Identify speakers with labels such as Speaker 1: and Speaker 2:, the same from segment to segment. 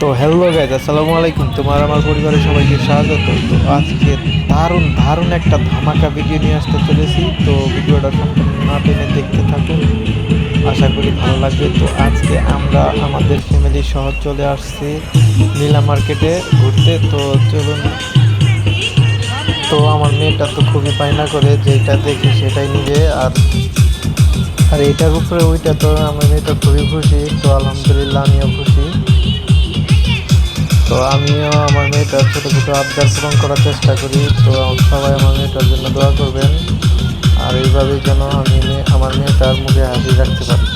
Speaker 1: তো hello guys আসসালামু আলাইকুম। তোমার আমার পরিবারের সবাইকে স্বাগত। তো আজকে দারুণ দারুণ একটা ধামাকা ভিডিও নিয়ে আসতে চলেছি। তো ভিডিওটা সম্পূর্ণ না টেনে দেখতে থাকুন। আশা করি ভালো লাগবে। তো আজকে আমরা আমাদের ফ্যামিলি সহ চলে আসছি নীলা মার্কেটে ঘুরতে। তো চলুন। তো আমার মেয়েটা তো খুবই পায়না করে যেটা দেখে সেটাই নিবে। আর আর এটার উপরে ওইটা তো আমার মেয়েটা খুবই খুশি। তো আলহামদুলিল্লাহ আমিও খুশি। তো আমিও আমার মেয়েটার ছোটো ছোটো আবদার পূরণ করার চেষ্টা করি। তো সবাই আমার মেয়েটার জন্য দোয়া করবেন। আর এইভাবেই যেন আমি আমার মেয়েটার মুখে হাসি রাখতে পারি।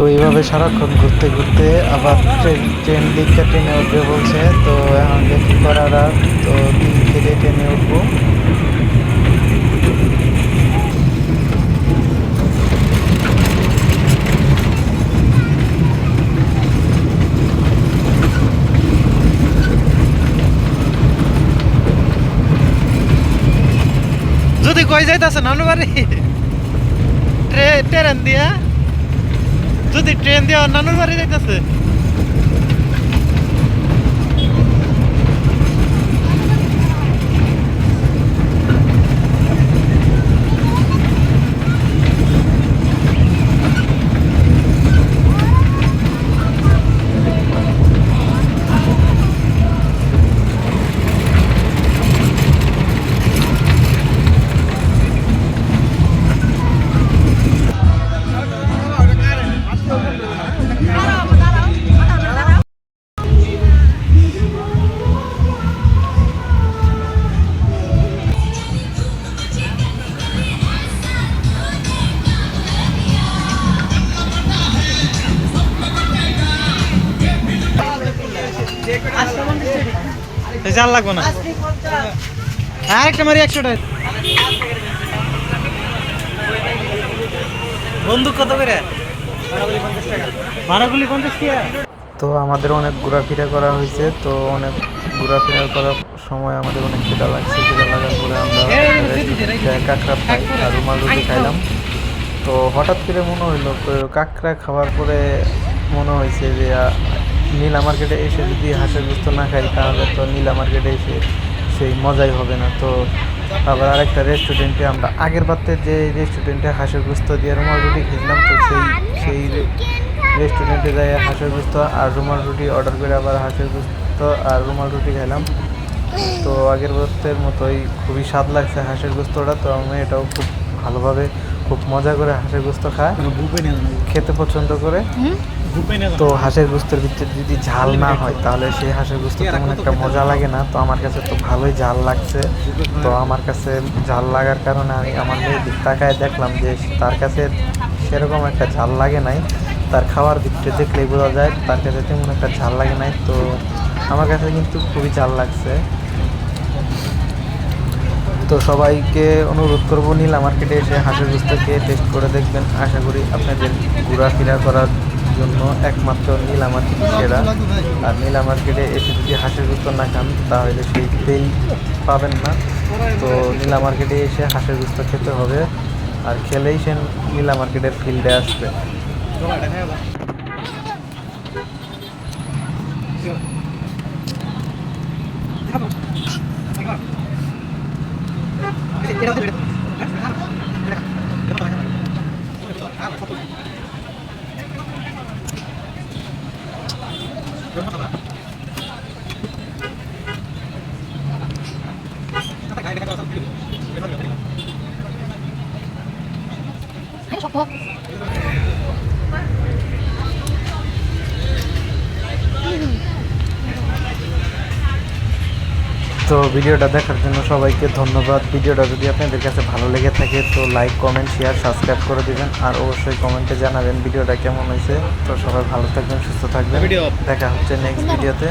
Speaker 1: তো এইভাবে সারাক্ষণ ঘুরতে ঘুরতে আবার ট্রেন ট্রেন দিকটা ট্রেনে উঠবে বলছে। তো এখন দেখি করার আর। তো দিন খেলে ট্রেনে উঠবো।
Speaker 2: যদি কই যাইতাছে নানু বাড়ি ট্রেন দিয়া? যদি ট্রেন দিয়ে অন্যান্য বাড়ি যাইতাছে জাল লাগবো না। আর একটা মারি একশো টাকা। বন্দুক কত করে? ভাড়াগুলি পঞ্চাশ টাকা।
Speaker 1: তো আমাদের অনেক ঘোরাফেরা করা হয়েছে তো অনেক ঘোরাফেরা করার সময় আমাদের অনেক খিদা লাগছে খিদা লাগার পরে আমরা কাঁকড়া ফ্রাই আর রুমাল রুটি খাইলাম। তো হঠাৎ করে মনে হইল তো কাঁকড়া খাওয়ার পরে মনে হয়েছে যে নীলা মার্কেটে এসে যদি হাঁসের গুস্ত না খাই, তাহলে তো নীলা মার্কেটে এসে সেই মজাই হবে না। তো আবার আরেকটা রেস্টুরেন্টে আমরা আগের বারতে যে রেস্টুরেন্টে হাঁসের গুস্ত দিয়ে রুমাল রুটি খেয়েছিলাম, তো সেই সেই রেস্টুরেন্টে যাই হাঁসের গুস্ত আর রুমাল রুটি অর্ডার করে আবার হাঁসের গুস্ত আর রুমাল রুটি খেলাম তো আগের বছরের মতোই খুবই স্বাদ লাগছে হাঁসের গুস্তটা, তো আমি এটাও খুব ভালোভাবে খুব মজা করে হাঁসের গুস্ত খায়। খেতে পছন্দ করে। তো হাঁসের গুস্তের ভিতরে যদি ঝাল না হয় তাহলে সেই হাঁসের গুস্ত তেমন একটা মজা লাগে না। তো আমার কাছে তো ভালোই ঝাল লাগছে। তো আমার কাছে ঝাল লাগার কারণে আমি আমার মেয়ের দিক তাকায় দেখলাম যে তার কাছে সেরকম একটা ঝাল লাগে নাই। তার খাওয়ার দিকটা দেখলেই বোঝা যায় তার কাছে তেমন একটা ঝাল লাগে নাই। তো আমার কাছে কিন্তু খুবই ঝাল লাগছে। তো সবাইকে অনুরোধ করব নীলা মার্কেটে এসে হাঁসের গুস্তকে টেস্ট করে দেখবেন। আশা করি আপনাদের ঘোরাফেরা করার জন্য একমাত্র নীলা মার্কেট সেরা। আর নীলা মার্কেটে এসে যদি হাঁসের গুস্ত না খান, তাহলে সেই ফিল পাবেন না। তো নীলা মার্কেটে এসে হাঁসের গুস্ত খেতে হবে। আর খেলেই সে নীলা মার্কেটের ফিল্ডে আসবে। তো ভিডিওটা দেখার জন্য সবাইকে ধন্যবাদ। ভিডিওটা যদি আপনাদের কাছে ভালো লেগে থাকে তো লাইক কমেন্ট শেয়ার সাবস্ক্রাইব করে দেবেন। আর অবশ্যই কমেন্টে জানাবেন ভিডিওটা কেমন হয়েছে। তো সবাই ভালো থাকবেন সুস্থ থাকবেন। দেখা হচ্ছে নেক্সট ভিডিওতে।